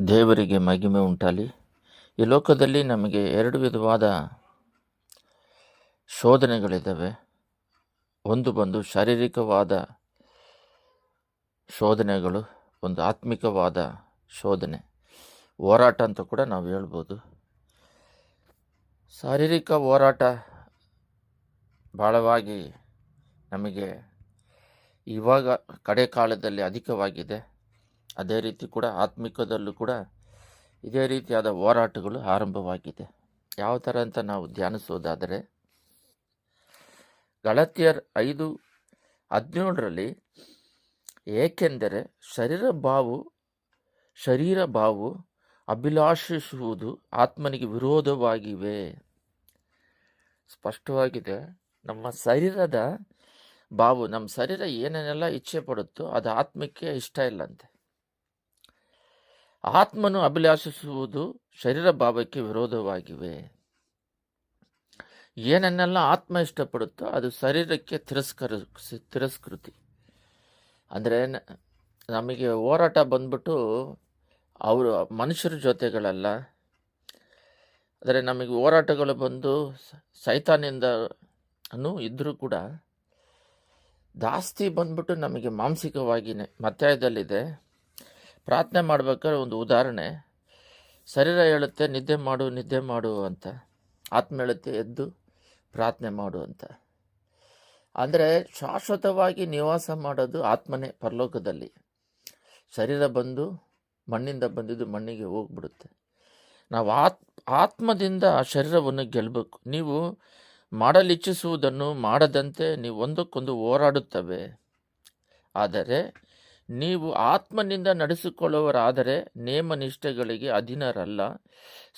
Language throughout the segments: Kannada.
ದೇವರಿಗೆ ಮಹಿಮೆ ಉಂಟಾಲಿ? ಈ ಲೋಕದಲ್ಲಿ ನಮಗೆ ಎರಡು ವಿಧವಾದ ಶೋಧನೆಗಳಿದ್ದಾವೆ. ಒಂದು ಬಂದು ಶಾರೀರಿಕವಾದ ಶೋಧನೆಗಳು, ಒಂದು ಆತ್ಮಿಕವಾದ ಶೋಧನೆ. ಹೋರಾಟ ಅಂತ ಕೂಡ ನಾವು ಹೇಳ್ಬೋದು. ಶಾರೀರಿಕ ಹೋರಾಟ ಭಾಳವಾಗಿ ನಮಗೆ ಇವಾಗ ಕಡೆ ಕಾಲದಲ್ಲಿ ಅಧಿಕವಾಗಿದೆ. ಅದೇ ರೀತಿ ಕೂಡ ಆತ್ಮಿಕದಲ್ಲೂ ಕೂಡ ಇದೇ ರೀತಿಯಾದ ಹೋರಾಟಗಳು ಆರಂಭವಾಗಿದೆ. ಯಾವ ಥರ ಅಂತ ನಾವು ಧ್ಯಾನಿಸೋದಾದರೆ ಗಳತಿಯರ್ ಐದು ಹದಿನೇಳರಲ್ಲಿ ಏಕೆಂದರೆ ಶರೀರ ಬಾವು ಶರೀರ ಬಾವು ಅಭಿಲಾಷಿಸುವುದು ಆತ್ಮನಿಗೆ ವಿರೋಧವಾಗಿವೆ. ಸ್ಪಷ್ಟವಾಗಿದೆ, ನಮ್ಮ ಶರೀರದ ಬಾವು ನಮ್ಮ ಶರೀರ ಏನೇನೆಲ್ಲ ಇಚ್ಛೆ ಪಡುತ್ತೋ ಅದು ಆತ್ಮಕ್ಕೆ ಇಷ್ಟ ಇಲ್ಲಂತೆ. ಆತ್ಮನು ಅಭಿಲಾಷಿಸುವುದು ಶರೀರ ಭಾವಕ್ಕೆ ವಿರೋಧವಾಗಿವೆ. ಏನನ್ನೆಲ್ಲ ಆತ್ಮ ಇಷ್ಟಪಡುತ್ತೋ ಅದು ಶರೀರಕ್ಕೆ ತಿರಸ್ಕರ, ತಿರಸ್ಕೃತಿ. ಅಂದರೆ ನಮಗೆ ಹೋರಾಟ ಬಂದ್ಬಿಟ್ಟು ಅವರು ಮನುಷ್ಯರ ಜೊತೆಗಳಲ್ಲ. ಆದರೆ ನಮಗೆ ಹೋರಾಟಗಳು ಬಂದು ಸೈತಾನಿಂದ ಇದ್ದರೂ ಕೂಡ ಜಾಸ್ತಿ ಬಂದ್ಬಿಟ್ಟು ನಮಗೆ ಮಾನಸಿಕವಾಗಿಯೇ ಮತ್ತಾಯದಲ್ಲಿದೆ ಪ್ರಾರ್ಥನೆ ಮಾಡ್ಬೇಕಾದ್ರೆ ಒಂದು ಉದಾಹರಣೆ. ಶರೀರ ಹೇಳುತ್ತೆ, ನಿದ್ದೆ ಮಾಡು ನಿದ್ದೆ ಮಾಡು ಅಂತ. ಆತ್ಮ ಹೇಳುತ್ತೆ, ಎದ್ದು ಪ್ರಾರ್ಥನೆ ಮಾಡು ಅಂತ. ಅಂದರೆ ಶಾಶ್ವತವಾಗಿ ನಿವಾಸ ಮಾಡೋದು ಆತ್ಮನೇ ಪರಲೋಕದಲ್ಲಿ. ಶರೀರ ಬಂದು, ಮಣ್ಣಿಂದ ಬಂದಿದ್ದು ಮಣ್ಣಿಗೆ ಹೋಗ್ಬಿಡುತ್ತೆ. ನಾವು ಆತ್, ಆತ್ಮದಿಂದ ಆ ಶರೀರವನ್ನು ಗೆಲ್ಲಬೇಕು ನೀವು ಮಾಡಲಿಚ್ಛಿಸುವುದನ್ನು ಮಾಡದಂತೆ ನೀವು ಒಂದಕ್ಕೊಂದು ಹೋರಾಡುತ್ತವೆ. ಆದರೆ ನೀವು ಆತ್ಮನಿಂದ ನಡೆಸಿಕೊಳ್ಳುವರಾದರೆ ನೇಮನಿಷ್ಠೆಗಳಿಗೆ ಅಧೀನರಲ್ಲ.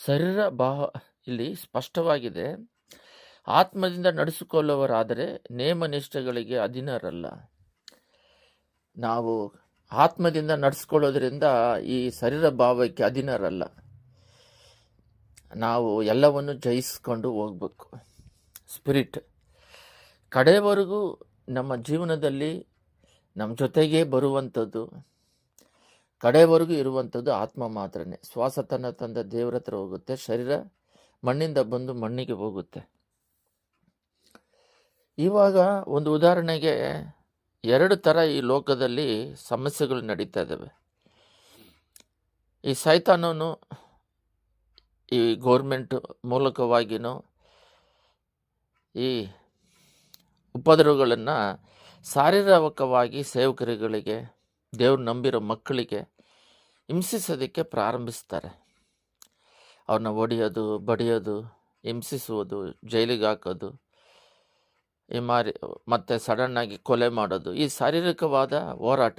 ಶರೀರ ಭಾವ ಇಲ್ಲಿ ಸ್ಪಷ್ಟವಾಗಿದೆ. ಆತ್ಮದಿಂದ ನಡೆಸಿಕೊಳ್ಳುವರಾದರೆ ನೇಮನಿಷ್ಠೆಗಳಿಗೆ ಅಧೀನರಲ್ಲ. ನಾವು ಆತ್ಮದಿಂದ ನಡೆಸ್ಕೊಳ್ಳೋದ್ರಿಂದ ಈ ಶರೀರ ಭಾವಕ್ಕೆ ಅಧೀನರಲ್ಲ. ನಾವು ಎಲ್ಲವನ್ನು ಜಯಿಸ್ಕೊಂಡು ಹೋಗ್ಬೇಕು. ಸ್ಪಿರಿಟ್ ಕಡೆಯವರೆಗೂ ನಮ್ಮ ಜೀವನದಲ್ಲಿ ನಮ್ಮ ಜೊತೆಗೆ ಬರುವಂಥದ್ದು, ಕಡೆವರೆಗೂ ಇರುವಂಥದ್ದು ಆತ್ಮ ಮಾತ್ರನೇ. ಶ್ವಾಸ ತನ್ನ ತಂದ ದೇವರ ಹತ್ರ ಹೋಗುತ್ತೆ, ಶರೀರ ಮಣ್ಣಿಂದ ಬಂದು ಮಣ್ಣಿಗೆ ಹೋಗುತ್ತೆ. ಇವಾಗ ಒಂದು ಉದಾಹರಣೆಗೆ ಎರಡು ಥರ ಈ ಲೋಕದಲ್ಲಿ ಸಮಸ್ಯೆಗಳು ನಡೀತಾ ಇದ್ದಾವೆ. ಈ ಸೈತಾನನು ಈ ಗೋರ್ಮೆಂಟ್ ಮೂಲಕವಾಗಿನೋ ಈ ಉಪದ್ರವಗಳನ್ನು ಶಾರೀರಿಕವಾಗಿ ಸೇವಕರುಗಳಿಗೆ ದೇವ್ರು ನಂಬಿರೋ ಮಕ್ಕಳಿಗೆ ಹಿಂಸಿಸೋದಕ್ಕೆ ಪ್ರಾರಂಭಿಸ್ತಾರೆ. ಅವ್ರನ್ನ ಒಡೆಯೋದು, ಬಡಿಯೋದು, ಹಿಂಸಿಸುವುದು, ಜೈಲಿಗೆ ಹಾಕೋದು, ಈ ಮಾರಿ ಮತ್ತು ಸಡನ್ನಾಗಿ ಕೊಲೆ ಮಾಡೋದು, ಈ ಶಾರೀರಿಕವಾದ ಹೋರಾಟ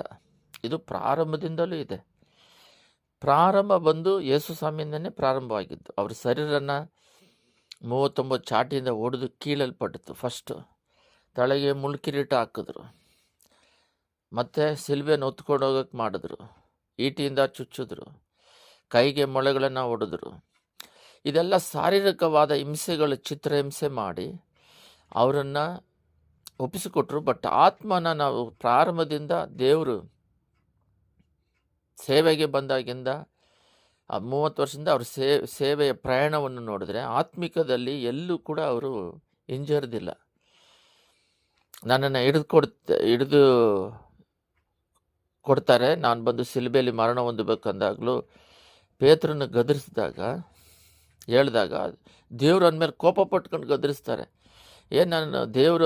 ಇದು ಪ್ರಾರಂಭದಿಂದಲೂ ಇದೆ. ಪ್ರಾರಂಭ ಬಂದು ಯೇಸು ಸ್ವಾಮಿಯಿಂದನೇ ಪ್ರಾರಂಭವಾಗಿದ್ದು, ಅವ್ರ ಶರೀರನ ಮೂವತ್ತೊಂಬತ್ತು ಚಾಟಿಯಿಂದ ಹೊಡೆದು ಕೀಳಲ್ಪಟ್ಟಿತ್ತು ಫಸ್ಟು ತಲೆಗೆ ಮುಳ್ಕಿರೀಟ ಹಾಕಿದ್ರು. ಮತ್ತು ಸಿಲ್ವೆನ ಹೊತ್ಕೊಂಡು ಹೋಗಕ್ಕೆ ಮಾಡಿದ್ರು. ಈಟಿಯಿಂದ ಚುಚ್ಚಿದ್ರು. ಕೈಗೆ ಮೊಳೆಗಳನ್ನು ಹೊಡೆದ್ರು ಇದೆಲ್ಲ ಶಾರೀರಿಕವಾದ ಹಿಂಸೆಗಳು, ಚಿತ್ರಹಿಂಸೆ ಮಾಡಿ ಅವರನ್ನು ಒಪ್ಪಿಸಿಕೊಟ್ರು. ಬಟ್ ಆತ್ಮನ ನಾವು ಪ್ರಾರಂಭದಿಂದ ದೇವರು ಸೇವೆಗೆ ಬಂದಾಗಿಂದ ಮೂವತ್ತು ವರ್ಷದಿಂದ ಅವ್ರ ಸೇವೆಯ ಪ್ರಯಾಣವನ್ನು ನೋಡಿದ್ರೆ ಆತ್ಮಿಕದಲ್ಲಿ ಎಲ್ಲೂ ಕೂಡ ಅವರು ಹಿಂಜರಿದಿಲ್ಲ. ನನ್ನನ್ನು ಹಿಡಿದು ಕೊಡ್ತ, ಹಿಡಿದು ಕೊಡ್ತಾರೆ. ನಾನು ಬಂದು ಸಿಲುಬೆಯಲ್ಲಿ ಮರಣ ಹೊಂದಬೇಕಂದಾಗಲೂ ಪೇತ್ರನ ಗದರಿಸಿದಾಗ, ಹೇಳಿದಾಗ ದೇವ್ರು ಅಂದಮೇಲೆ ಕೋಪ ಪಟ್ಕೊಂಡು ಗದರಿಸ್ತಾರೆ. ಏನು ನಾನು ದೇವರ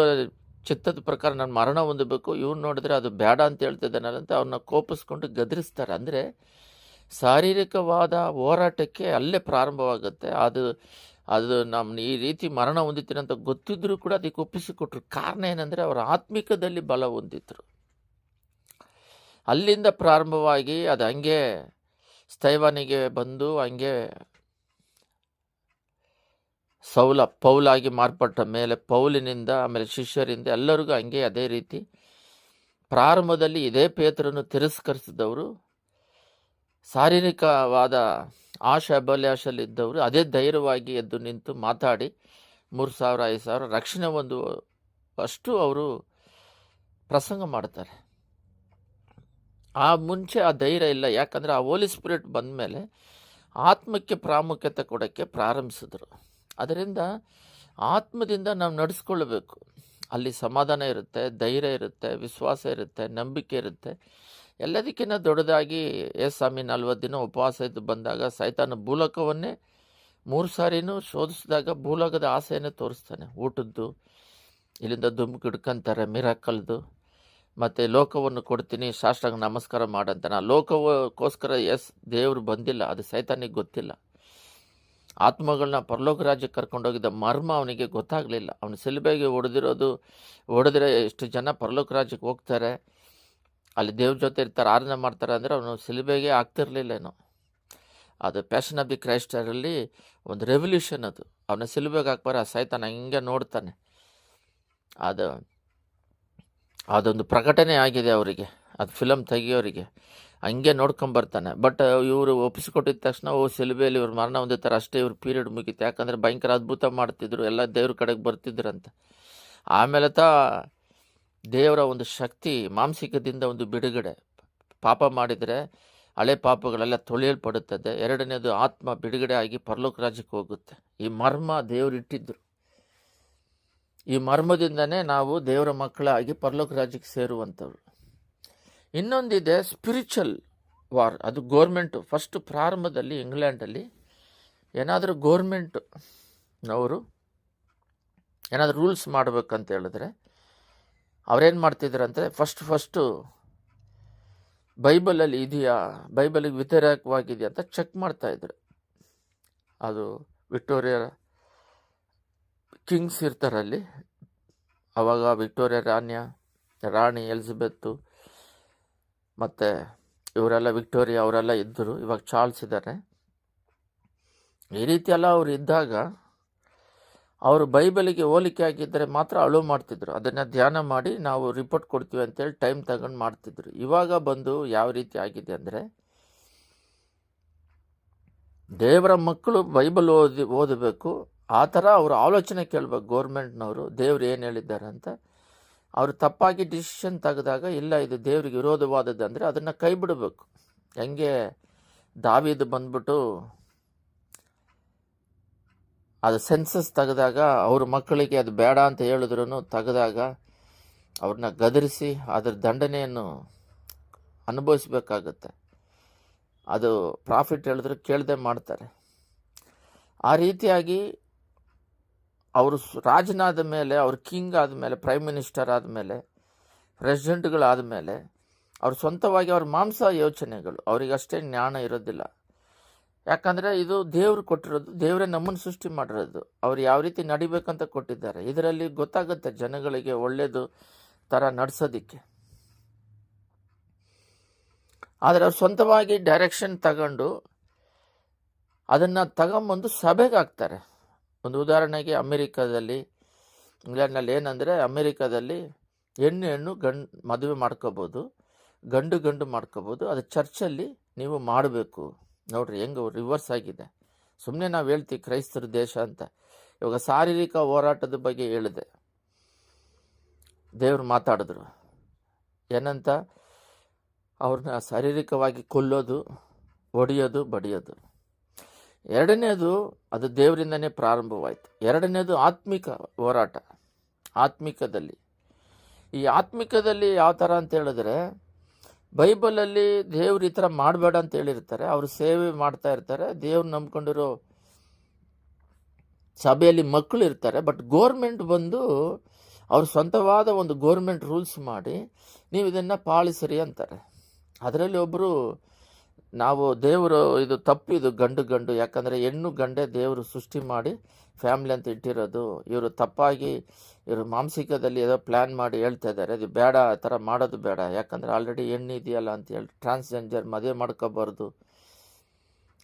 ಚಿತ್ತದ ಪ್ರಕಾರ ನಾನು ಮರಣ ಹೊಂದಬೇಕು? ಇವ್ನು ನೋಡಿದ್ರೆ ಅದು ಬೇಡ ಅಂತ ಹೇಳ್ತಿದ್ದಾನಂತ ಅವ್ರನ್ನ ಕೋಪಿಸ್ಕೊಂಡು ಗದರಿಸ್ತಾರೆ. ಅಂದರೆ ಶಾರೀರಿಕವಾದ ಹೋರಾಟಕ್ಕೆ ಅಲ್ಲೇ ಪ್ರಾರಂಭವಾಗುತ್ತೆ. ಅದು ಅದು ನಮ್ಮ ಈ ರೀತಿ ಮರಣ ಹೊಂದಿತೀನಿ ಅಂತ ಗೊತ್ತಿದ್ರೂ ಕೂಡ ಅದಕ್ಕೆ ಒಪ್ಪಿಸಿಕೊಟ್ರು. ಕಾರಣ ಏನಂದರೆ ಅವರ ಆತ್ಮಿಕದಲ್ಲಿ ಬಲ ಹೊಂದಿದ್ರು. ಅಲ್ಲಿಂದ ಪ್ರಾರಂಭವಾಗಿ ಅದು ಹಂಗೆ ಸ್ಥೈವಾನಿಗೆ ಬಂದು ಹಂಗೆ ಸೌಲ, ಪೌಲಾಗಿ ಮಾರ್ಪಟ್ಟ ಮೇಲೆ ಪೌಲಿನಿಂದ, ಆಮೇಲೆ ಶಿಷ್ಯರಿಂದ ಎಲ್ಲರಿಗೂ ಹಂಗೆ ಅದೇ ರೀತಿ ಪ್ರಾರಂಭದಲ್ಲಿ ಇದೇ ಪೇತ್ರನ್ನು ತಿರಸ್ಕರಿಸಿದವರು. ಶಾರೀರಿಕವಾದ ಆಶೆ ಶಬಲ್ಯಾಶಲ್ಲಿದ್ದವರು ಅದೇ ಧೈರ್ಯವಾಗಿ ಎದ್ದು ನಿಂತು ಮಾತಾಡಿ, ಮೂರು ಸಾವಿರ, ಐದು ಸಾವಿರ ರಕ್ಷಣೆ ಒಂದು, ಅಷ್ಟು ಅವರು ಪ್ರಸಂಗ ಮಾಡ್ತಾರೆ. ಆ ಮುಂಚೆ ಆ ಧೈರ್ಯ ಇಲ್ಲ. ಯಾಕಂದರೆ ಆ ಹೋಲಿ ಸ್ಪಿರಿಟ್ ಬಂದ ಮೇಲೆ ಆತ್ಮಕ್ಕೆ ಪ್ರಾಮುಖ್ಯತೆ ಕೊಡೋಕ್ಕೆ ಪ್ರಾರಂಭಿಸಿದ್ರು. ಅದರಿಂದ ಆತ್ಮದಿಂದ ನಾವು ನಡೆಸ್ಕೊಳ್ಬೇಕು. ಅಲ್ಲಿ ಸಮಾಧಾನ ಇರುತ್ತೆ, ಧೈರ್ಯ ಇರುತ್ತೆ, ವಿಶ್ವಾಸ ಇರುತ್ತೆ, ನಂಬಿಕೆ ಇರುತ್ತೆ. ಎಲ್ಲದಕ್ಕಿಂತ ದೊಡ್ಡದಾಗಿ ಎಸ್ ಸ್ವಾಮಿ ನಲವತ್ತು ದಿನ ಉಪವಾಸ ಇದ್ದು ಬಂದಾಗ ಸೈತಾನ ಭೂಲೋಕವನ್ನೇ ಮೂರು ಸಾರಿನೂ ಶೋಧಿಸಿದಾಗ ಭೂಲೋಕದ ಆಸೆಯನ್ನೇ ತೋರಿಸ್ತಾನೆ. ಊಟದ್ದು, ಇಲ್ಲಿಂದ ದುಮ್ಗೆ ಹಿಡ್ಕೊಂತಾರೆ, ಮಿರಾಕಲ್ದು. ಮತ್ತು ಲೋಕವನ್ನು ಕೊಡ್ತೀನಿ, ಶಾಸ್ತ್ರಾಂಗ ನಮಸ್ಕಾರ ಮಾಡಂತಾನೆ. ಆ ಲೋಕಕ್ಕೋಸ್ಕರ ಎಸ್ ದೇವರು ಬಂದಿಲ್ಲ, ಅದು ಸೈತಾನಿಗೆ ಗೊತ್ತಿಲ್ಲ. ಆತ್ಮಗಳನ್ನ ಪರಲೋಕ ರಾಜ್ಯಕ್ಕೆ ಕರ್ಕೊಂಡೋಗಿದ್ದ ಮರ್ಮ ಅವನಿಗೆ ಗೊತ್ತಾಗಲಿಲ್ಲ. ಅವನು ಸಿಲುಬೆಗೆ ಹೊಡೆದಿರೋದು ಹೊಡೆದ್ರೆ ಎಷ್ಟು ಜನ ಪರಲೋಕ ರಾಜ್ಯಕ್ಕೆ ಹೋಗ್ತಾರೆ. ಅಲ್ಲಿ ದೇವ್ರ ಜೊತೆ ಇರ್ತಾರೆ, ಆರಾಧನೆ ಮಾಡ್ತಾರೆ ಅಂದರೆ ಅವನು ಸಿಲುಬೆಗೆ ಆಗ್ತಿರ್ಲಿಲ್ಲೇನೋ ಅದು ಪ್ಯಾಷನ್ ಆಫ್ ದಿ ಕ್ರೈಸ್ಟರಲ್ಲಿ ಒಂದು ರೆವಲ್ಯೂಷನ್ ಅದು. ಅವನ ಸಿಲುಬೆಗೆ ಹಾಕ್ಬಾರ ಸೈತಾನ ಹಿಂಗೆ ನೋಡ್ತಾನೆ. ಅದು, ಅದೊಂದು ಪ್ರಕಟಣೆ ಆಗಿದೆ ಅವರಿಗೆ. ಅದು ಫಿಲಮ್ ತೆಗಿಯೋರಿಗೆ. ಹಂಗೆ ನೋಡ್ಕೊಂಬರ್ತಾನೆ ಬಟ್ ಇವರು ಒಪ್ಪಿಸ್ಕೊಟ್ಟಿದ ತಕ್ಷಣ, ಓ, ಸಿಲುಬೆಯಲ್ಲಿ ಇವ್ರು ಮರಣ ಹೊಂದಿರ್ತಾರೆ. ಅಷ್ಟೇ ಇವ್ರ ಪೀರಿಯಡ್ ಮುಗೀತು. ಯಾಕಂದರೆ ಭಯಂಕರ ಅದ್ಭುತ ಮಾಡ್ತಿದ್ರು. ಎಲ್ಲ ದೇವ್ರ ಕಡೆಗೆ ಬರ್ತಿದ್ರು ಅಂತ. ಆಮೇಲೆ ತಾ ದೇವರ ಒಂದು ಶಕ್ತಿ, ಮಾಂಸಿಕದಿಂದ ಒಂದು ಬಿಡುಗಡೆ. ಪಾಪ ಮಾಡಿದರೆ ಹಳೆ ಪಾಪಗಳೆಲ್ಲ ತೊಳೆಯಲ್ಪಡುತ್ತದೆ. ಎರಡನೇದು ಆತ್ಮ ಬಿಡುಗಡೆ ಆಗಿ ಪರಲೋಕ ರಾಜ್ಯಕ್ಕೆ ಹೋಗುತ್ತೆ. ಈ ಮರ್ಮ ದೇವರು ಇಟ್ಟಿದ್ದರು ಈ ಮರ್ಮದಿಂದನೇ ನಾವು ದೇವರ ಮಕ್ಕಳಾಗಿ ಪರಲೋಕ ರಾಜ್ಯಕ್ಕೆ ಸೇರುವಂಥವ್ರು. ಇನ್ನೊಂದಿದೆ ಸ್ಪಿರಿಚುವಲ್ ವಾರ್ ಅದು ಗೋರ್ಮೆಂಟು ಫಸ್ಟ್ ಪ್ರಾರಂಭದಲ್ಲಿ ಇಂಗ್ಲೆಂಡಲ್ಲಿ ಏನಾದರೂ ಗೋರ್ಮೆಂಟ್ನವರು ಏನಾದರೂ ರೂಲ್ಸ್ ಮಾಡಬೇಕಂತ ಹೇಳಿದ್ರೆ ಅವ್ರೇನು ಮಾಡ್ತಿದ್ರು ಅಂದರೆ ಫಸ್ಟ್ ಫಸ್ಟು ಬೈಬಲಲ್ಲಿ ಇದೆಯಾ, ಬೈಬಲಿಗೆ ವ್ಯತಿರೇಕವಾಗಿದೆಯಾ ಅಂತ ಚೆಕ್ ಮಾಡ್ತಾಯಿದ್ರು ಅದು ವಿಕ್ಟೋರಿಯಾ ಕಿಂಗ್ಸ್ ಇರ್ತಾರಲ್ಲಿ, ಅವಾಗ ವಿಕ್ಟೋರಿಯಾ ರಾಣ್ಯ, ರಾಣಿ ಎಲಿಜಬೆತ್ತು, ಮತ್ತು ಇವರೆಲ್ಲ ವಿಕ್ಟೋರಿಯಾ ಅವರೆಲ್ಲ ಇದ್ದರು, ಇವಾಗ ಚಾರ್ಲ್ಸ್ ಇದ್ದಾರೆ. ಈ ರೀತಿ ಎಲ್ಲ ಅವ್ರು ಇದ್ದಾಗ ಅವರು ಬೈಬಲಿಗೆ ಹೋಲಿಕೆ ಆಗಿದ್ದರೆ ಮಾತ್ರ ಅಳು ಮಾಡ್ತಿದ್ರು. ಅದನ್ನು ಧ್ಯಾನ ಮಾಡಿ ನಾವು ರಿಪೋರ್ಟ್ ಕೊಡ್ತೀವಿ ಅಂತೇಳಿ ಟೈಮ್ ತಗೊಂಡು ಮಾಡ್ತಿದ್ರು. ಇವಾಗ ಬಂದು ಯಾವ ರೀತಿ ಆಗಿದೆ ಅಂದರೆ, ದೇವರ ಮಕ್ಕಳು ಬೈಬಲ್ ಓದಿ, ಓದಬೇಕು. ಆ ಥರ ಅವರು ಆಲೋಚನೆ ಕೇಳಬೇಕು ಗೋರ್ಮೆಂಟ್ನವರು. ದೇವ್ರು ಏನು ಹೇಳಿದ್ದಾರೆ ಅಂತ. ಅವರು ತಪ್ಪಾಗಿ ಡಿಸಿಷನ್ ತೆಗೆದಾಗ ಇಲ್ಲ ಇದು ದೇವ್ರಿಗೆ ವಿರೋಧವಾದದ್ದು ಅಂದರೆ ಅದನ್ನು ಕೈ ಬಿಡಬೇಕು. ಹೆಂಗೆ ದಾವಿದು ಬಂದ್ಬಿಟ್ಟು ಅದು ಸೆನ್ಸಸ್ ತೆಗೆದಾಗ ಅವ್ರ ಮಕ್ಕಳಿಗೆ ಅದು ಬೇಡ ಅಂತ ಹೇಳಿದ್ರು ತೆಗೆದಾಗ ಅವ್ರನ್ನ ಗದರಿಸಿ ಅದರ ದಂಡನೆಯನ್ನು ಅನುಭವಿಸಬೇಕಾಗತ್ತೆ. ಅದು ಪ್ರಾಫಿಟ್ ಹೇಳಿದ್ರೆ ಕೇಳದೆ ಮಾಡ್ತಾರೆ. ಆ ರೀತಿಯಾಗಿ ಅವರು ರಾಜನಾದ ಮೇಲೆ, ಅವ್ರ ಕಿಂಗ್ ಆದಮೇಲೆ ಪ್ರೈಮ್ ಮಿನಿಸ್ಟರ್ ಆದಮೇಲೆ ಪ್ರೆಸಿಡೆಂಟ್ಗಳಾದ ಮೇಲೆ, ಅವ್ರ ಸ್ವಂತವಾಗಿ ಅವ್ರ ಮಾಂಸ ಯೋಚನೆಗಳು, ಅವರಿಗಷ್ಟೇ ಜ್ಞಾನ ಇರೋದಿಲ್ಲ. ಯಾಕಂದರೆ ಇದು ದೇವರು ಕೊಟ್ಟಿರೋದು, ದೇವರೇ ನಮ್ಮನ್ನು ಸೃಷ್ಟಿ ಮಾಡಿರೋದು. ಅವ್ರು ಯಾವ ರೀತಿ ನಡಿಬೇಕಂತ ಕೊಟ್ಟಿದ್ದಾರೆ. ಇದರಲ್ಲಿ ಗೊತ್ತಾಗುತ್ತೆ ಜನಗಳಿಗೆ ಒಳ್ಳೆಯದು ಥರ ನಡೆಸೋದಿಕ್ಕೆ. ಆದರೆ ಅವ್ರು ಸ್ವಂತವಾಗಿ ಡೈರೆಕ್ಷನ್ ತಗೊಂಡು ಅದನ್ನು ತಗೊಂಬಂದು ಸಭೆಗೆ ಹಾಕ್ತಾರೆ. ಒಂದು ಉದಾಹರಣೆಗೆ ಅಮೇರಿಕಾದಲ್ಲಿ, ಇಂಗ್ಲೆಂಡ್ನಲ್ಲಿ ಏನಂದರೆ ಅಮೇರಿಕಾದಲ್ಲಿ ಹೆಣ್ಣು ಹೆಣ್ಣು ಗಂಡು ಮದುವೆ ಮಾಡ್ಕೋಬೋದು, ಗಂಡು ಗಂಡು ಮಾಡ್ಕೋಬೋದು, ಅದು ಚರ್ಚಲ್ಲಿ ನೀವು ಮಾಡಬೇಕು. ನೋಡ್ರಿ ಹೆಂಗೆ ರಿವರ್ಸ್ ಆಗಿದೆ. ಸುಮ್ಮನೆ ನಾವು ಹೇಳ್ತೀವಿ ಕ್ರೈಸ್ತರ ದೇಶ ಅಂತ. ಇವಾಗ ಶಾರೀರಿಕ ಹೋರಾಟದ ಬಗ್ಗೆ ಹೇಳಿದೆ. ದೇವ್ರು ಮಾತಾಡಿದ್ರು. ಏನಂತ? ಅವ್ರನ್ನ ಶಾರೀರಿಕವಾಗಿ ಕೊಲ್ಲೋದು ಒಡೆಯೋದು ಬಡಿಯೋದು. ಎರಡನೇದು ಅದು ದೇವರಿಂದನೇ ಪ್ರಾರಂಭವಾಯಿತು. ಎರಡನೇದು ಆತ್ಮಿಕ ಹೋರಾಟ. ಆತ್ಮಿಕದಲ್ಲಿ. ಈ ಆತ್ಮಿಕದಲ್ಲಿ ಯಾವ ಥರ ಅಂತ ಹೇಳಿದ್ರೆ ಬೈಬಲಲ್ಲಿ ದೇವ್ರು ಈ ಥರ ಮಾಡಬೇಡ ಅಂತ ಹೇಳಿರ್ತಾರೆ, ಅವರು ಸೇವೆ ಮಾಡ್ತಾ ಇರ್ತಾರೆ, ದೇವ್ರು ನಂಬ್ಕೊಂಡಿರೋ ಸಭೆಯಲ್ಲಿ ಮಕ್ಕಳು ಇರ್ತಾರೆ, ಬಟ್ ಗೋರ್ಮೆಂಟ್ ಬಂದು ಅವ್ರ ಸ್ವಂತವಾದ ಒಂದು ಗೋರ್ಮೆಂಟ್ ರೂಲ್ಸ್ ಮಾಡಿ ನೀವು ಇದನ್ನು ಪಾಲಿಸಿರಿ ಅಂತಾರೆ. ಅದರಲ್ಲಿ ಒಬ್ಬರು ನಾವು ದೇವರು, ಇದು ತಪ್ಪು, ಇದು ಗಂಡು ಗಂಡು, ಯಾಕಂದರೆ ಹೆಣ್ಣು ಗಂಡೆ ದೇವರು ಸೃಷ್ಟಿ ಮಾಡಿ ಫ್ಯಾಮ್ಲಿ ಅಂತ ಇಟ್ಟಿರೋದು, ಇವರು ತಪ್ಪಾಗಿ ಇವರು ಮಾಂಸಿಕದಲ್ಲಿ ಏನೋ ಪ್ಲ್ಯಾನ್ ಮಾಡಿ ಹೇಳ್ತಾ ಇದ್ದಾರೆ. ಅದು ಬೇಡ, ಆ ಥರ ಮಾಡೋದು ಬೇಡ. ಯಾಕಂದರೆ ಆಲ್ರೆಡಿ ಹೆಣ್ಣು ಇದೆಯಲ್ಲ ಅಂತ ಹೇಳಿ ಟ್ರಾನ್ಸ್ಜೆಂಡರ್ ಮದುವೆ ಮಾಡ್ಕೋಬಾರ್ದು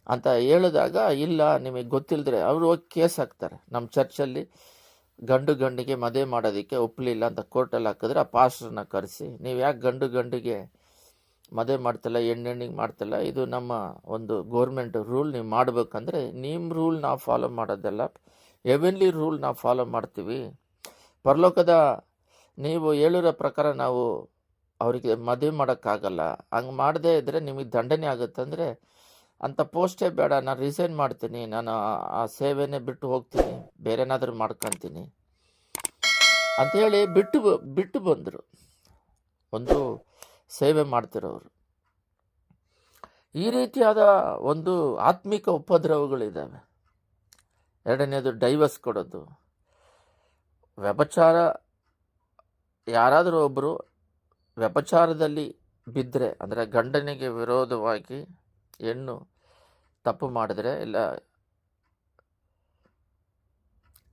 ಅಂತ ಹೇಳಿದಾಗ, ಇಲ್ಲ, ನಿಮಗೆ ಗೊತ್ತಿಲ್ಲದ್ರೆ ಅವರು ಹೋಗಿ ಕೇಸ್ ಹಾಕ್ತಾರೆ. ನಮ್ಮ ಚರ್ಚಲ್ಲಿ ಗಂಡು ಗಂಡಿಗೆ ಮದುವೆ ಮಾಡೋದಕ್ಕೆ ಒಪ್ಪಲಿಲ್ಲ ಅಂತ ಕೋರ್ಟಲ್ಲಿ ಹಾಕಿದ್ರೆ ಆ ಪಾಸ್ಟ್ರನ್ನ ಕರೆಸಿ, ನೀವು ಯಾಕೆ ಗಂಡು ಗಂಡಿಗೆ ಮದುವೆ ಮಾಡ್ತಿಲ್ಲ ಹೆಣ್ಣೆಣ್ಣಿಗೆ ಮಾಡ್ತಿಲ್ಲ? ಇದು ನಮ್ಮ ಒಂದು ಗೌರ್ಮೆಂಟ್ ರೂಲ್, ನೀವು ಮಾಡಬೇಕಂದ್ರೆ ನಿಮ್ಮ ರೂಲ್ ನಾವು ಫಾಲೋ ಮಾಡೋದಲ್ಲ ಎವೆನ್ಲಿ ರೂಲ್ ನಾವು ಫಾಲೋ ಮಾಡ್ತೀವಿ. ಪರಲೋಕದ ನೀವು ಹೇಳಿರೋ ಪ್ರಕಾರ ನಾವು ಅವರಿಗೆ ಮದುವೆ ಮಾಡೋಕ್ಕಾಗಲ್ಲ. ಹಂಗೆ ಮಾಡದೇ ಇದ್ದರೆ ನಿಮಗೆ ದಂಡನೆ ಆಗುತ್ತಂದರೆ ಅಂಥ ಪೋಸ್ಟೇ ಬೇಡ. ನಾನು ರಿಸೈನ್ ಮಾಡ್ತೀನಿ. ನಾನು ಆ- ಸೇವೆನೇ ಬಿಟ್ಟು ಹೋಗ್ತೀನಿ. ಬೇರೆನಾದರೂ ಮಾಡ್ಕೊತೀನಿ. ಅಂಥೇಳಿ ಬಿಟ್ಟು ಬಿಟ್ಟು ಬಂದರು. ಒಂದು ಸೇವೆ ಮಾಡ್ತಿರೋರು ಈ ರೀತಿಯಾದ ಒಂದು ಆತ್ಮಿಕ ಉಪದ್ರವಗಳಿದ್ದಾವೆ. ಎರಡನೇದು ಡೈವರ್ಸ್ ಕೊಡೋದು. ವ್ಯಭಚಾರ ಯಾರಾದರೂ ಒಬ್ಬರು ವ್ಯಭಚಾರದಲ್ಲಿ ಬಿದ್ದರೆ ಅಂದರೆ ಗಂಡನಿಗೆ ವಿರೋಧವಾಗಿ ಹೆಣ್ಣು ತಪ್ಪು ಮಾಡಿದರೆ, ಇಲ್ಲ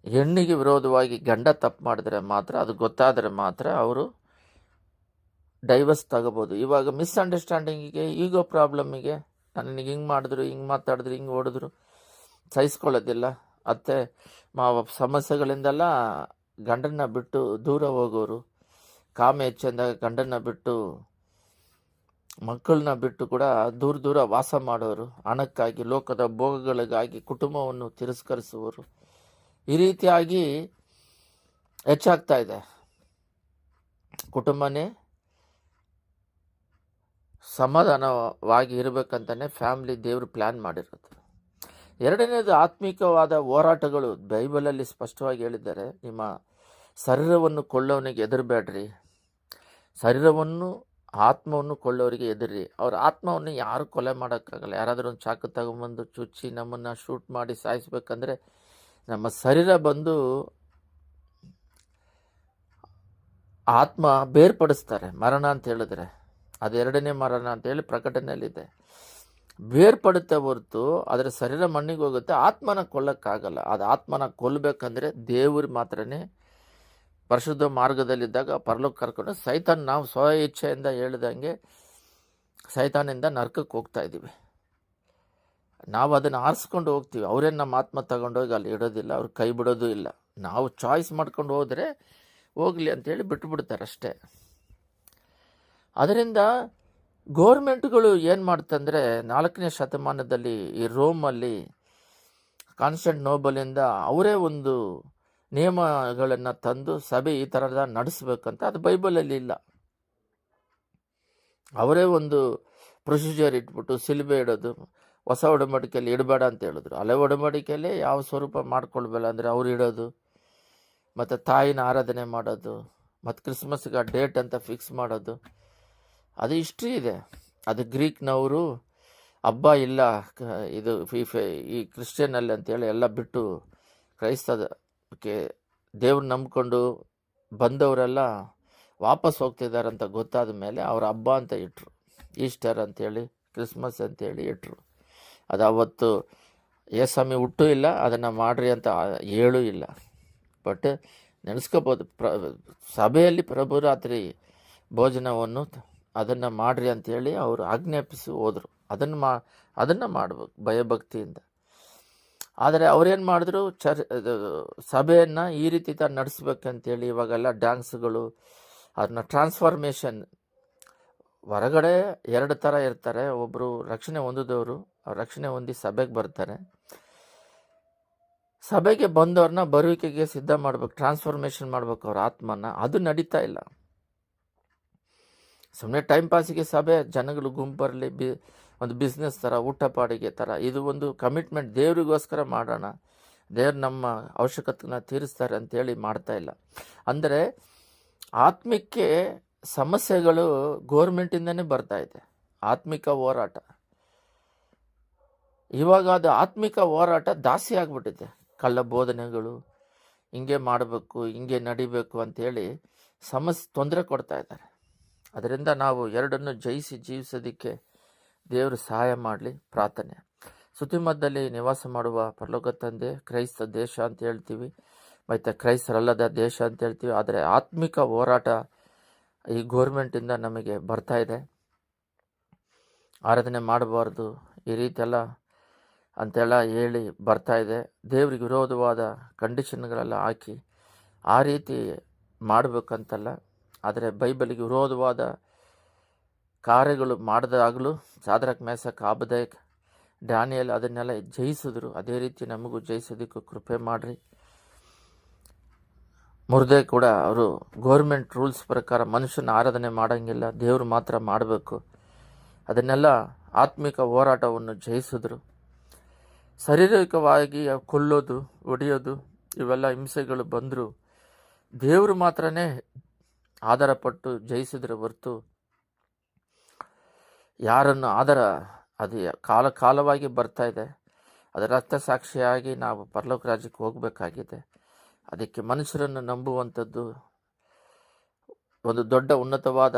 ಹೆಣ್ಣಿಗೆ ವಿರೋಧವಾಗಿ ಗಂಡ ತಪ್ಪು ಮಾಡಿದ್ರೆ ಮಾತ್ರ, ಅದು ಗೊತ್ತಾದರೆ ಮಾತ್ರ ಅವರು ಡೈವರ್ಸ್ ತಗೋಬೋದು. ಇವಾಗ ಮಿಸ್ಅಂಡರ್ಸ್ಟ್ಯಾಂಡಿಂಗಿಗೆ ಈಗೋ ಪ್ರಾಬ್ಲಮ್ಮಿಗೆ ನನಗೆ ಹಿಂಗೆ ಮಾಡಿದ್ರು, ಹಿಂಗೆ ಮಾತಾಡಿದ್ರು, ಹಿಂಗೆ ಓಡಿದ್ರು, ಸಹಿಸ್ಕೊಳ್ಳೋದಿಲ್ಲ. ಅತ್ತೆ, ಮಾವ ಸಮಸ್ಯೆಗಳಿಂದೆಲ್ಲ ಗಂಡನ್ನ ಬಿಟ್ಟು ದೂರ ಹೋಗೋರು, ಕಾಮ ಹೆಚ್ಚಂದಾಗ ಗಂಡನ್ನ ಬಿಟ್ಟು, ಮಕ್ಕಳನ್ನ ಬಿಟ್ಟು ಕೂಡ ದೂರ ದೂರ ವಾಸ ಮಾಡೋರು, ಹಣಕ್ಕಾಗಿ, ಲೋಕದ ಭೋಗಗಳಿಗಾಗಿ ಕುಟುಂಬವನ್ನು ತಿರಸ್ಕರಿಸುವರು ಈ ರೀತಿಯಾಗಿ ಹೆಚ್ಚಾಗ್ತಾ ಇದೆ. ಕುಟುಂಬನೇ ಸಮಾಧಾನವಾಗಿ ಇರಬೇಕಂತಲೇ ಫ್ಯಾಮಿಲಿ ದೇವರು ಪ್ಲ್ಯಾನ್ ಮಾಡಿರೋದು. ಎರಡನೇದು ಆತ್ಮಿಕವಾದ ಹೋರಾಟಗಳು. ಬೈಬಲಲ್ಲಿ ಸ್ಪಷ್ಟವಾಗಿ ಹೇಳಿದ್ದಾರೆ, ನಿಮ್ಮ ಶರೀರವನ್ನು ಕೊಳ್ಳೋವನಿಗೆ ಎದುರಬೇಡ್ರಿ ಶರೀರವನ್ನು, ಆತ್ಮವನ್ನು ಕೊಳ್ಳೋರಿಗೆ ಎದುರ್ರಿ ಅವ್ರ ಆತ್ಮವನ್ನು ಯಾರು ಕೊಲೆ ಮಾಡೋಕ್ಕಾಗಲ್ಲ. ಯಾರಾದರೂ ಒಂದು ಚಾಕು ತಗೊಂಬಂದು ಚುಚ್ಚಿ ನಮ್ಮನ್ನು ಶೂಟ್ ಮಾಡಿ ಸಾಯಿಸ್ಬೇಕಂದ್ರೆ ನಮ್ಮ ಶರೀರ ಬಂದು ಆತ್ಮ ಬೇರ್ಪಡಿಸ್ತಾರೆ. ಮರಣ ಅಂತ ಹೇಳಿದ್ರೆ. ಅದು ಎರಡನೇ ಮರಣ ಅಂತೇಳಿ ಪ್ರಕಟಣೆಯಲ್ಲಿದೆ. ಬೇರ್ಪಡುತ್ತೆ ಹೊರತು ಅದರ ಶರೀರ ಮಣ್ಣಿಗೆ ಹೋಗುತ್ತೆ. ಆತ್ಮನ ಕೊಲ್ಲಕ್ಕಾಗಲ್ಲ. ಅದು ಆತ್ಮನ ಕೊಲ್ಲಬೇಕಂದ್ರೆ ದೇವ್ರು ಮಾತ್ರನೇ ಪರಿಶುದ್ಧ ಮಾರ್ಗದಲ್ಲಿದ್ದಾಗ ಪರಲೋಕ ಕರ್ಕೊಂಡು ಸೈತಾನ್ ನಾವು ಸ್ವ ಇಚ್ಛೆಯಿಂದ ಹೇಳ್ದಂಗೆ ಸೈತಾನಿಂದ ನರ್ಕಕ್ಕೆ ಹೋಗ್ತಾ ಇದ್ದೀವಿ. ನಾವು ಅದನ್ನು ಆರಿಸ್ಕೊಂಡು ಹೋಗ್ತೀವಿ. ಅವರೇನು ನಮ್ಮ ಆತ್ಮ ತಗೊಂಡೋಗಿ ಅಲ್ಲಿ ಇಡೋದಿಲ್ಲ, ಅವ್ರು ಕೈ ಬಿಡೋದು ಇಲ್ಲ. ನಾವು ಚಾಯ್ಸ್ ಮಾಡ್ಕೊಂಡು ಹೋದರೆ ಹೋಗಲಿ ಅಂತೇಳಿ ಬಿಟ್ಟುಬಿಡ್ತಾರೆ ಅಷ್ಟೇ ಅದರಿಂದ ಗೋರ್ಮೆಂಟ್ಗಳು ಏನು ಮಾಡ್ತಂದರೆ ನಾಲ್ಕನೇ ಶತಮಾನದಲ್ಲಿ ಈ ರೋಮಲ್ಲಿ ಕಾನ್ಸ್ಟೆಂಟ್ ನೋಬಲಿಂದ ಅವರೇ ಒಂದು ನಿಯಮಗಳನ್ನು ತಂದು ಸಭೆ ಈ ಥರದ ನಡೆಸ್ಬೇಕಂತ ಅದು ಬೈಬಲಲ್ಲಿ ಇಲ್ಲ. ಅವರೇ ಒಂದು ಪ್ರೊಸೀಜರ್ ಇಟ್ಬಿಟ್ಟು ಸಿಲುಬೆ ಇಡೋದು, ಹೊಸ ಒಡಂಬಡಿಕೆಯಲ್ಲಿ ಇಡಬೇಡ ಅಂತ ಹೇಳಿದ್ರು. ಹಳೆ ಒಡಂಬಡಿಕೆಯಲ್ಲಿ ಯಾವ ಸ್ವರೂಪ ಮಾಡ್ಕೊಳ್ಬೇಡ ಅಂದರೆ ಅವ್ರು ಇಡೋದು, ಮತ್ತು ತಾಯಿನ ಆರಾಧನೆ ಮಾಡೋದು ಮತ್ತು ಕ್ರಿಸ್ಮಸ್ಗೆ ಡೇಟ್ ಅಂತ ಫಿಕ್ಸ್ ಮಾಡೋದು. ಅದು ಹಿಸ್ಟ್ರಿ ಇದೆ. ಅದು ಗ್ರೀಕ್ನವರು ಹಬ್ಬ ಇಲ್ಲ ಇದು ಈ ಕ್ರಿಶ್ಚಿಯನ್ನಲ್ಲಿ ಅಂತೇಳಿ ಎಲ್ಲ ಬಿಟ್ಟು ಕ್ರೈಸ್ತದಕ್ಕೆ ದೇವ್ರು ನಂಬಿಕೊಂಡು ಬಂದವರೆಲ್ಲ ವಾಪಸ್ ಹೋಗ್ತಿದ್ದಾರೆ ಅಂತ ಗೊತ್ತಾದ ಮೇಲೆ ಅವ್ರ ಹಬ್ಬ ಅಂತ ಇಟ್ಟರು ಈಸ್ಟರ್ ಅಂತೇಳಿ, ಕ್ರಿಸ್ಮಸ್ ಅಂತೇಳಿ ಇಟ್ಟರು ಅದು ಅವತ್ತು ಸ್ವಾಮಿ ಹುಟ್ಟು ಇಲ್ಲ, ಅದನ್ನು ಮಾಡ್ರಿ ಅಂತ ಹೇಳೂ ಇಲ್ಲ. ಬಟ್ ನೆನೆಸ್ಕೋಬೋದು, ಪ್ರ, ಸಭೆಯಲ್ಲಿ ಪ್ರಭುರಾತ್ರಿ ಭೋಜನವನ್ನು ಅದನ್ನು ಮಾಡ್ರಿ ಅಂತೇಳಿ ಅವರು ಆಜ್ಞಾಪಿಸಿ ಹೋದರು. ಅದನ್ನು ಮಾ, ಅದನ್ನು ಮಾಡ್ಬೇಕು ಭಯಭಕ್ತಿಯಿಂದ. ಆದರೆ ಅವ್ರೇನು ಮಾಡಿದ್ರು? ಚರ್ ಸಭೆಯನ್ನು ಈ ರೀತಿ ತ ನಡೆಸ್ಬೇಕಂತೇಳಿ ಇವಾಗೆಲ್ಲ ಡ್ಯಾನ್ಸ್ಗಳು ಅದನ್ನ ಟ್ರಾನ್ಸ್ಫಾರ್ಮೇಷನ್. ಹೊರಗಡೆ ಎರಡು ಥರ ಇರ್ತಾರೆ. ಒಬ್ಬರು ರಕ್ಷಣೆ ಹೊಂದಿದವರು ರಕ್ಷಣೆ ಹೊಂದಿ ಸಭೆಗೆ ಬರ್ತಾರೆ. ಸಭೆಗೆ ಬಂದವ್ರನ್ನ ಬರುವಿಕೆಗೆ ಸಿದ್ಧ ಮಾಡ್ಬೇಕು, ಟ್ರಾನ್ಸ್ಫಾರ್ಮೇಷನ್ ಮಾಡ್ಬೇಕು ಅವ್ರ ಆತ್ಮನ. ಅದು ನಡೀತಾ ಇಲ್ಲ. ಸುಮ್ಮನೆ ಟೈಮ್ ಪಾಸಿಗೆ ಸಭೆ, ಜನಗಳು ಗುಂಪರಲ್ಲಿ ಬಿ, ಒಂದು ಬಿಸ್ನೆಸ್ ಥರ ಊಟ ಪಾಡಿಗೆ ಥರ ಇದು ಒಂದು ಕಮಿಟ್ಮೆಂಟ್ ದೇವರಿಗೋಸ್ಕರ ಮಾಡೋಣ. ದೇವ್ರು ನಮ್ಮ ಅವಶ್ಯಕತೆನ ತೀರಿಸ್ತಾರೆ ಅಂತೇಳಿ ಮಾಡ್ತಾ ಇಲ್ಲ. ಅಂದರೆ ಆತ್ಮಿಕ್ಕೆ ಸಮಸ್ಯೆಗಳು ಗೋರ್ಮೆಂಟಿಂದನೇ ಬರ್ತಾ ಇದೆ. ಆತ್ಮಿಕ ಹೋರಾಟ. ಇವಾಗ ಅದು ಆತ್ಮಿಕ ಹೋರಾಟ ದಾಸಿ ಆಗಿಬಿಟ್ಟಿದೆ. ಕಳ್ಳ ಬೋಧನೆಗಳು, ಹಿಂಗೆ ಮಾಡಬೇಕು, ಹಿಂಗೆ ನಡಿಬೇಕು ಅಂತೇಳಿ ಸಮಸ್ಯೆ ತೊಂದರೆ ಕೊಡ್ತಾ ಇದ್ದಾರೆ. ಅದರಿಂದ ನಾವು ಎರಡನ್ನು ಜಯಿಸಿ ಜೀವಿಸೋದಕ್ಕೆ ದೇವರು ಸಹಾಯ ಮಾಡಲಿ, ಪ್ರಾರ್ಥನೆ. ಸುತ್ತಿಮದ್ದಲ್ಲಿ ನಿವಾಸ ಮಾಡುವ ಪರಲೋಕ ತಂದೆ, ಕ್ರೈಸ್ತ ದೇಶ ಅಂತ ಹೇಳ್ತೀವಿ. ಮತ್ತು ಕ್ರೈಸ್ತರಲ್ಲದ ದೇಶ ಅಂತ ಹೇಳ್ತೀವಿ. ಆದರೆ ಆತ್ಮಿಕ ಹೋರಾಟ ಈ ಗೋರ್ಮೆಂಟಿಂದ ನಮಗೆ ಬರ್ತಾ ಇದೆ. ಆರಾಧನೆ ಮಾಡಬಾರ್ದು, ಈ ರೀತಿಯೆಲ್ಲ ಅಂತೆಲ್ಲ ಹೇಳಿ ಬರ್ತಾ ಇದೆ. ದೇವ್ರಿಗೆ ವಿರೋಧವಾದ ಕಂಡೀಷನ್ಗಳೆಲ್ಲ ಹಾಕಿ ಆ ರೀತಿ ಮಾಡಬೇಕಂತಲ್ಲ. ಆದರೆ ಬೈಬಲಿಗೆ ವಿರೋಧವಾದ ಕಾರ್ಯಗಳು ಮಾಡಿದಾಗಲೂ ಸಾಧರಕ್ ಮೇಸಕ್ ಆಬದಕ್ ಡ್ಯಾನಿಯಲ್ ಅದನ್ನೆಲ್ಲ ಜಯಿಸಿದ್ರು. ಅದೇ ರೀತಿ ನಮಗೂ ಜಯಿಸೋದಕ್ಕೂ ಕೃಪೆ ಮಾಡಿರಿ. ಮುರ್ದೆ ಕೂಡ ಅವರು ಗೌರ್ಮೆಂಟ್ ರೂಲ್ಸ್ ಪ್ರಕಾರ ಮನುಷ್ಯನ ಆರಾಧನೆ ಮಾಡೋಂಗಿಲ್ಲ, ದೇವರು ಮಾತ್ರ ಮಾಡಬೇಕು. ಅದನ್ನೆಲ್ಲ ಆತ್ಮಿಕ ಹೋರಾಟವನ್ನು ಜಯಿಸಿದ್ರು. ಶಾರೀರಿಕವಾಗಿ ಕೊಲ್ಲೋದು, ಹೊಡೆಯೋದು, ಇವೆಲ್ಲ ಹಿಂಸೆಗಳು ಬಂದರೂ. ದೇವರು ಮಾತ್ರನೇ ಆಧಾರಪಟ್ಟು ಜಯಿಸಿದ್ರೆ ಹೊರತು ಯಾರನ್ನು ಆಧಾರ ಅದು ಕಾಲ ಕಾಲವಾಗಿ ಬರ್ತಾ ಇದೆ. ಅದರ ರಕ್ತ ಸಾಕ್ಷಿಯಾಗಿ ನಾವು ಪರಲೋಕ ರಾಜ್ಯಕ್ಕೆ ಹೋಗಬೇಕಾಗಿದೆ. ಅದಕ್ಕೆ ಮನುಷ್ಯರನ್ನು ನಂಬುವಂಥದ್ದು ಒಂದು ದೊಡ್ಡ ಉನ್ನತವಾದ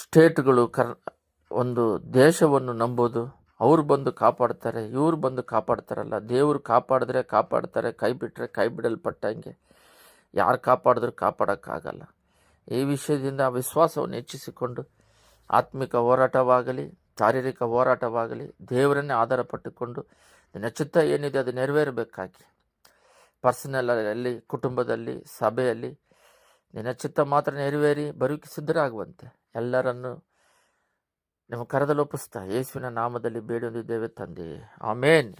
ಸ್ಟೇಟ್ಗಳು ಕರ್ ಒಂದು ದೇಶವನ್ನು ನಂಬೋದು. ಅವ್ರು ಬಂದು ಕಾಪಾಡ್ತಾರೆ, ಇವ್ರು ಬಂದು ಕಾಪಾಡ್ತಾರಲ್ಲ. ದೇವರು ಕಾಪಾಡಿದ್ರೆ ಕಾಪಾಡ್ತಾರೆ, ಕೈ ಬಿಟ್ಟರೆ ಕೈ ಬಿಡಲ್ಪಟ್ಟಂಗೆ. ಯಾರು ಕಾಪಾಡಿದ್ರೂ ಕಾಪಾಡೋಕ್ಕಾಗಲ್ಲ. ಈ ವಿಷಯದಿಂದ ವಿಶ್ವಾಸವನ್ನು ಹೆಚ್ಚಿಸಿಕೊಂಡು ಆತ್ಮಿಕ ಹೋರಾಟವಾಗಲಿ, ಶಾರೀರಿಕ ಹೋರಾಟವಾಗಲಿ, ದೇವರನ್ನೇ ಆಧಾರ ಪಟ್ಟುಕೊಂಡು ನಿನ್ನ ಏನಿದೆ ಅದು ನೆರವೇರಬೇಕಾಗಿ. ಪರ್ಸನಲಲ್ಲಿ, ಕುಟುಂಬದಲ್ಲಿ, ಸಭೆಯಲ್ಲಿ ನಿನ್ನ ಚಿತ್ತ ಮಾತ್ರ ನೆರವೇರಿ ಬರುವಿಕೆ ಸಿದ್ಧರಾಗುವಂತೆ. ಎಲ್ಲರನ್ನು ನಿಮ್ಮ ಕರದಲ್ಲಿ ಒಪ್ಪಿಸ್ತಾ ಯೇಸುವಿನ ನಾಮದಲ್ಲಿ ಬೇಡೊಂದಿದ್ದೇವೆ ತಂದೆ ಆಮೇನ್